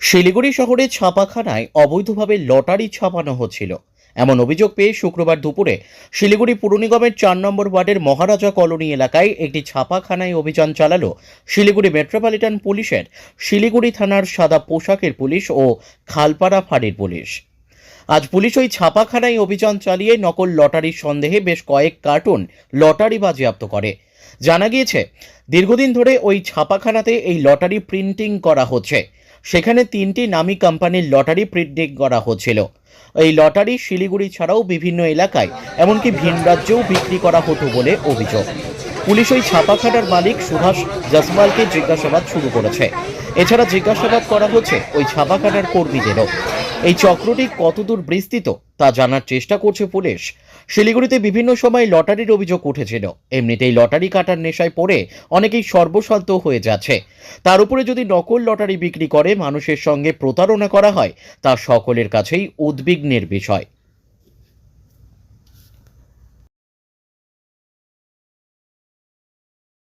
শিলিগুড়ি শহরে ছাপাখানায় অবৈধভাবে লটারি ছাপানো হচ্ছিল। এমন অভিযোগ পেয়ে শুক্রবার দুপুরে শিলিগুড়ি পুর নিগমের চার নম্বর ওয়ার্ডের মহারাজা কলোনি এলাকায় একটি ছাপাখানায় অভিযান চালালো শিলিগুড়ি মেট্রোপলিটন পুলিশের শিলিগুড়ি থানার সাদা পোশাকের পুলিশ ও খালপাড়া ফাঁড়ির পুলিশ। আজ পুলিশ ওই ছাপাখানায় অভিযান চালিয়ে নকল লটারির সন্দেহে বেশ কয়েক কার্টুন লটারি বাজেয়াপ্ত করে। জানা গিয়েছে, দীর্ঘদিন ধরে ওই ছাপাখানাতে এই লটারি প্রিন্টিং করা হচ্ছে। সেখানে তিনটি নামী কোম্পানির লটারি প্রিন্টিং করা হচ্ছিল। এই লটারি শিলিগুড়ি ছাড়াও বিভিন্ন এলাকায়, এমনকি ভিন রাজ্যেও বিক্রি করা হতো বলে অভিযোগ। পুলিশ ওই ছাপাখানার মালিক সুভাষ জসওয়ালকে জিজ্ঞাসাবাদ শুরু করেছে। এছাড়া জিজ্ঞাসাবাদ করা হচ্ছে ওই ছাপাখানার কর্মীদেরও। এই চক্রটি কতদূর বিস্তৃত তা জানার চেষ্টা করছে পুলিশ। শিলিগুড়িতে বিভিন্ন সময় লটারির অভিযোগ উঠেছিল। এমনিতেই লটারি কাটার নেশায় পড়ে অনেকেই সর্বশান্ত হয়ে যাচ্ছে। তার উপরে যদি নকল লটারি বিক্রি করে মানুষের সঙ্গে প্রতারণা করা হয়, তা সকলের কাছেই উদ্বিগ্নের বিষয়।